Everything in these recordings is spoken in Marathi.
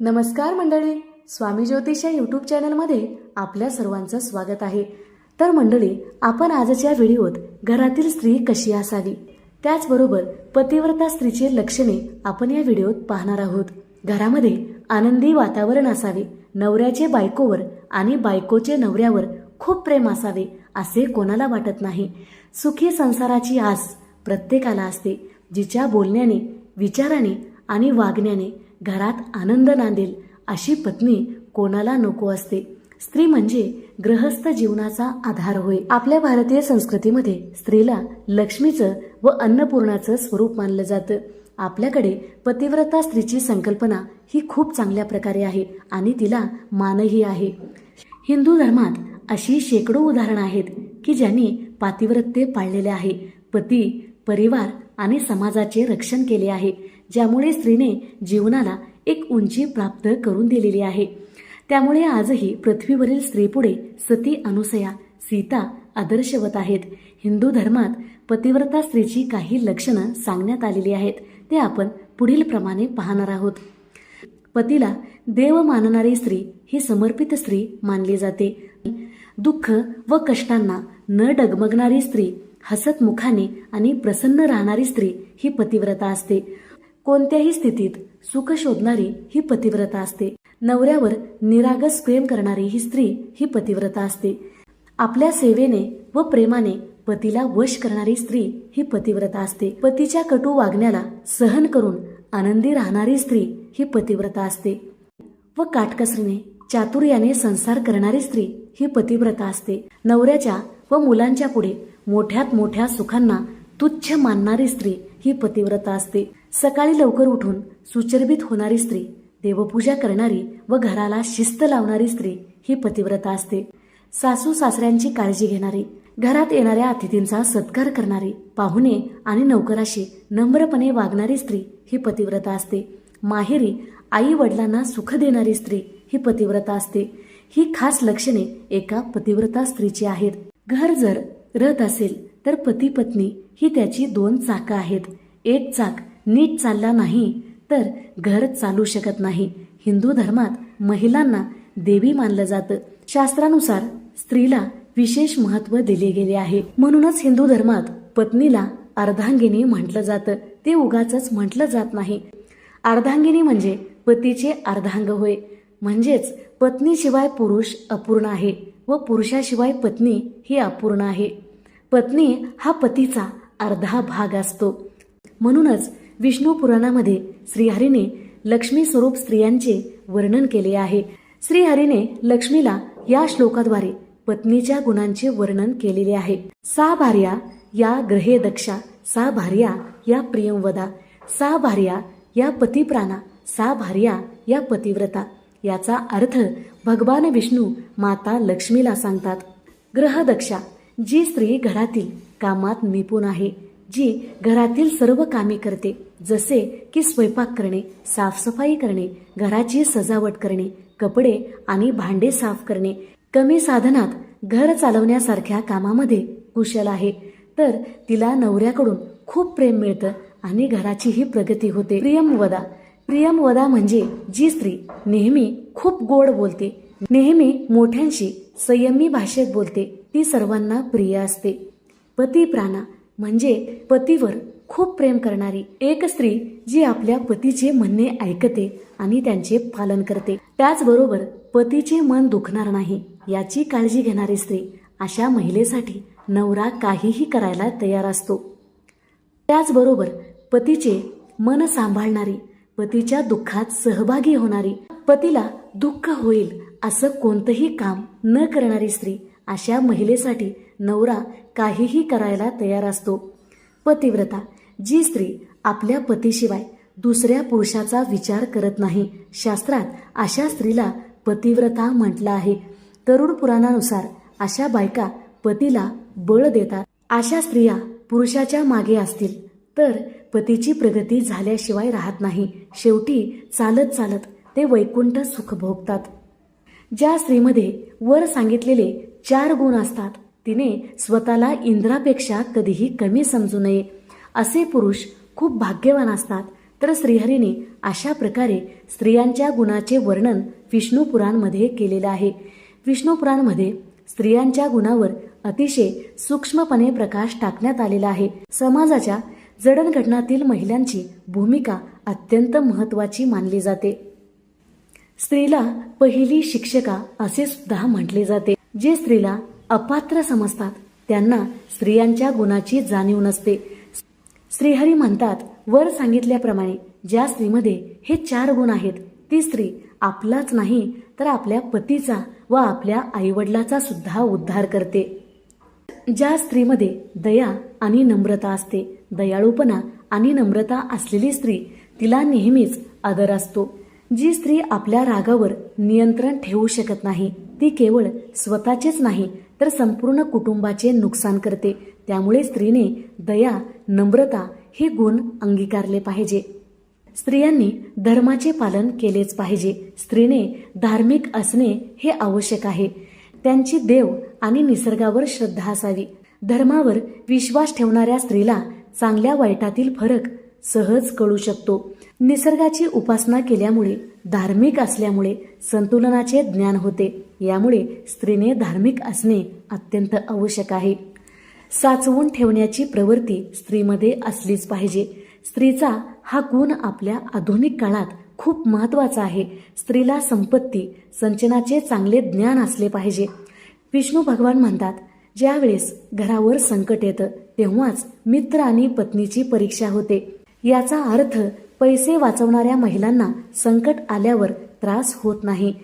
नमस्कार मंडळी स्वामी ज्योतिष या यूट्यूब चॅनलमध्ये आपल्या सर्वांचं स्वागत आहे. तर मंडळी आपण आजच्या व्हिडिओत घरातील स्त्री कशी असावी? त्याचबरोबर पतिव्रता स्त्रीचे लक्षणे आपण या व्हिडिओत पाहणार आहोत. घरामध्ये आनंदी वातावरण असावे नवऱ्याचे बायकोवर आणि बायकोचे नवऱ्यावर खूप प्रेम असावे असे कोणाला वाटत नाही. सुखी संसाराची आस प्रत्येकाला असते जिच्या बोलण्याने विचाराने आणि वागण्याने घरात आनंद नांदेल अशी पत्नी कोणाला नको असते. स्त्री म्हणजे गृहस्थ जीवनाचा आधार होय. आपल्या भारतीय संस्कृतीमध्ये स्त्रीला लक्ष्मीचं व अन्नपूर्णाचं स्वरूप मानलं जातं. आपल्याकडे पतिव्रता स्त्रीची संकल्पना ही खूप चांगल्या प्रकारे आहे आणि तिला मानही आहे. हिंदू धर्मात अशी शेकडो उदाहरणं आहेत की ज्यांनी पातिव्रत्य पाळलेले आहे. पती परिवार आणि समाजाचे रक्षण केले आहे. ज्यामुळे स्त्रीने जीवनाला एक उंची प्राप्त करून दिलेली आहे. त्यामुळे आजही पृथ्वीवरील स्त्रीपुढे सती अनुसया सीता आदर्शवत आहेत. हिंदू धर्मात पतिव्रता स्त्रीची काही लक्षणं सांगण्यात आलेली आहेत. ते आपण पुढील प्रमाणे पाहणार आहोत. पतीला देव मानणारी स्त्री ही समर्पित स्त्री मानली जाते. दुःख व कष्टांना न डगमगणारी स्त्री हसत मुखाने आणि प्रसन्न राहणारी स्त्री ही पतिव्रता असते. कोणत्याही स्थितीत सुख शोधणारी ही पतिव्रता असते. नवऱ्यावर निरागस प्रेम करणारी ही स्त्री ही पतिव्रता असते. आपल्या सेवेने व प्रेमाने पतीला वश करणारी स्त्री ही पतिव्रता असते. पतीच्या कटू वागण्याला सहन करून आनंदी राहणारी स्त्री ही पतिव्रता असते. व काटकसरीने चातुर्याने संसार करणारी स्त्री ही पतिव्रता असते. नवऱ्याच्या व मुलांच्या पुढे मोठ्यात मोठ्या सुखांना तुच्छ मानणारी स्त्री ही पतिव्रता असते. सकाळी लवकर उठून सुचरबीत होणारी स्त्री देवपूजा करणारी व घराला शिस्त लावणारी स्त्री ही पतिव्रता असते. सासू सासऱ्यांची काळजी घेणारी घरात येणाऱ्या अतिथींचा सत्कार करणारी पाहुणे आणि नौकराशी नम्रपणे वागणारी स्त्री ही पतिव्रता असते. माहेरी आई वडिलांना सुख देणारी स्त्री ही पतिव्रता असते. ही खास लक्षणे एका पतिव्रता स्त्रीची आहेत. घर जर रथ असेल तर पती पत्नी ही त्याची दोन चाकं आहेत. एक चाक नीट चालला नाही तर घर चालू शकत नाही. हिंदू धर्मात महिलांना देवी मानलं जातं. शास्त्रानुसार स्त्रीला विशेष महत्त्व दिले गेले आहे. म्हणूनच हिंदू धर्मात पत्नीला अर्धांगिनी म्हटलं जातं. ते उगाच म्हटलं जात नाही. अर्धांगिनी म्हणजे पतीचे अर्धांग होय. म्हणजेच पत्नीशिवाय पुरुष अपूर्ण आहे व पुरुषाशिवाय पत्नी ही अपूर्ण आहे. पत्नी हा पतीचा अर्धा भाग असतो. म्हणूनच विष्णू पुराणामध्ये श्रीहरीने लक्ष्मी स्वरूप स्त्रियांचे वर्णन केले आहे. श्रीहरीने लक्ष्मीला या श्लोकाद्वारे पत्नीच्या गुणांचे वर्णन केलेले आहे. सा भार्या या ग्रहे दक्षा सा भार्या या प्रियंवदा सा भार्या या पतिप्राणा सा भार्या या पतिव्रता याचा अर्थ भगवान विष्णू माता लक्ष्मीला सांगतात ग्रह दक्षा जी स्त्री घरातील कामात निपुण आहे जी घरातील सर्व कामे करते जसे की स्वयंपाक करणे साफसफाई करणे घराची सजावट करणे कपडे आणि भांडे साफ करणे कमी साधनात घर चालवण्यासारख्या कामामध्ये कुशल आहे. तर तिला नवऱ्याकडून खूप प्रेम मिळतं आणि घराचीही प्रगती होते. प्रियमवदा प्रियमवदा म्हणजे जी स्त्री नेहमी खूप गोड बोलते नेहमी मोठ्यांशी संयमी भाषेत बोलते ती सर्वांना प्रिय असते. पती प्राणा म्हणजे पतीवर खूप प्रेम करणारी एक स्त्री जी आपल्या पतीचे म्हणणे ऐकते आणि त्यांचे पालन करते. त्याचबरोबर पतीचे मन दुखणार नाही याची काळजी घेणारी स्त्री अशा महिलेसाठी नवरा काहीही करायला तयार असतो. त्याचबरोबर पतीचे मन सांभाळणारी पतीच्या दुःखात सहभागी होणारी पतीला दुःख होईल असं कोणतंही काम न करणारी स्त्री अशा महिलेसाठी नवरा काहीही करायला तयार असतो. पतिव्रता जी स्त्री आपल्या पतीशिवाय दुसऱ्या पुरुषाचा विचार करत नाही. शास्त्रात अशा स्त्रीला पतिव्रता म्हटलं आहे. तरुण पुराणानुसार अशा बायका पतीला बळ देतात. अशा स्त्रिया पुरुषाच्या मागे असतील तर पतीची प्रगती झाल्याशिवाय राहत नाही. शेवटी चालत चालत ते वैकुंठ सुख भोगतात. ज्या स्त्रीमध्ये वर सांगितलेले चार गुण असतात. तिने स्वतःला इंद्रापेक्षा कधीही कमी समजू नये. असे पुरुष खूप भाग्यवान असतात. तर श्रीहरीने अशा प्रकारे स्त्रियांच्या गुणाचे वर्णन विष्णू पुराणमध्ये केलेलं आहे. विष्णू पुराणमध्ये स्त्रियांच्या गुणावर अतिशय सूक्ष्मपणे प्रकाश टाकण्यात आलेला आहे. समाजाच्या जडणघडणातील महिलांची भूमिका अत्यंत महत्वाची मानली जाते. स्त्रीला पहिली शिक्षका असे सुद्धा म्हटले जाते. जे स्त्रीला अपात्र समजतात त्यांना स्त्रियांच्या गुणाची जाणीव नसते. श्रीहरी म्हणतात वर सांगितल्याप्रमाणे ज्या स्त्रीमध्ये हे चार गुण आहेत ती स्त्री आपलाच नाही तर आपल्या पतीचा व आपल्या आईवडिलाचा सुद्धा उद्धार करते. ज्या स्त्रीमध्ये दया आणि नम्रता असते दयाळूपणा आणि नम्रता असलेली स्त्री तिला नेहमीच आदर असतो. जी स्त्री आपल्या रागावर नियंत्रण ठेवू शकत नाही ती केवळ स्वतःचेच नाही तर संपूर्ण कुटुंबाचे नुकसान करते. त्यामुळे स्त्रीने दया नम्रता हे गुण अंगीकारले पाहिजे. स्त्रियांनी धर्माचे पालन केलेच पाहिजे. स्त्रीने धार्मिक असणे हे आवश्यक आहे. त्यांची देव आणि निसर्गावर श्रद्धा असावी. धर्मावर विश्वास ठेवणाऱ्या स्त्रीला चांगल्या वाईटातील फरक सहज कळू शकतो. निसर्गाची उपासना केल्यामुळे धार्मिक असल्यामुळे संतुलनाचे ज्ञान होते. यामुळे स्त्रीने धार्मिक असणे अत्यंत आवश्यक आहे. साचवून ठेवण्याची प्रवृत्ती स्त्रीमध्ये असलीच पाहिजे. स्त्रीचा हा गुण आपल्या आधुनिक काळात खूप महत्त्वाचा आहे. स्त्रीला संपत्ती संचनाचे चांगले ज्ञान असले पाहिजे. विष्णू भगवान म्हणतात ज्यावेळेस घरावर संकट येतं तेव्हाच मित्र आणि पत्नीची परीक्षा होते. याचा अर्थ पैसे वाचवणाऱ्या महिलांना संकट आल्यावर त्रास होत नाही.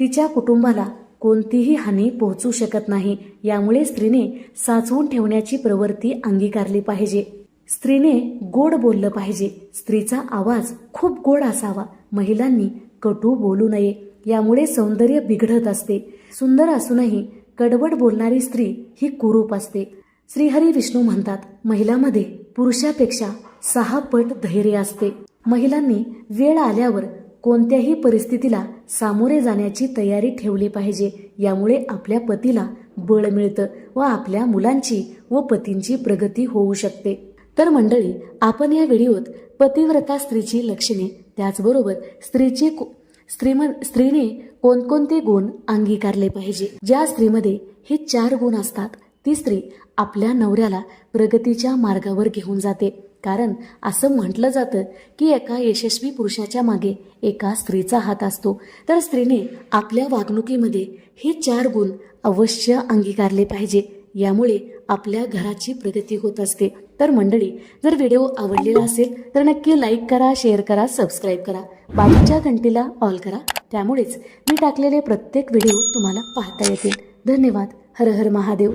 तिच्या कुटुंबाला कोणतीही हानी पोहोचू शकत नाही. यामुळे स्त्रीने साचवून ठेवण्याची प्रवृत्ती अंगीकारली पाहिजे. स्त्रीने गोड बोललं पाहिजे. स्त्रीचा आवाज खूप गोड असावा. महिलांनी कटू बोलू नये. यामुळे सौंदर्य बिघडत असते. सुंदर असूनही कडवड बोलणारी स्त्री ही कुरूप असते. श्रीहरी विष्णू म्हणतात महिलामध्ये पुरुषापेक्षा सहा पट धैर्य असते. महिलांनी वेळ आल्यावर कोणत्याही परिस्थितीला सामोरे जाण्याची तयारी ठेवली पाहिजे. यामुळे आपल्या पतीला बळ मिळतं व आपल्या मुलांची व पतींची प्रगती होऊ शकते. तर मंडळी आपण या व्हिडिओत पतिव्रता स्त्रीची लक्षणे त्याचबरोबर स्त्रीचे को- स्त्रीम स्त्रीने कोणकोणते गुण अंगीकारले पाहिजे. ज्या स्त्रीमध्ये हे चार गुण असतात ती स्त्री आपल्या नवऱ्याला प्रगतीच्या मार्गावर घेऊन जाते. कारण असं म्हटलं जातं की एका यशस्वी पुरुषाच्या मागे एका स्त्रीचा हात असतो. तर स्त्रीने आपल्या वागणुकीमध्ये हे चार गुण अवश्य अंगीकारले पाहिजे. यामुळे आपल्या घराची प्रगती होत असते. तर मंडळी जर व्हिडिओ आवडलेला असेल तर नक्की लाईक करा शेअर करा सबस्क्राईब करा. बाजूच्या घंटीला ऑल करा. त्यामुळेच मी टाकलेले प्रत्येक व्हिडिओ तुम्हाला पाहता येतील. धन्यवाद. हर हर महादेव.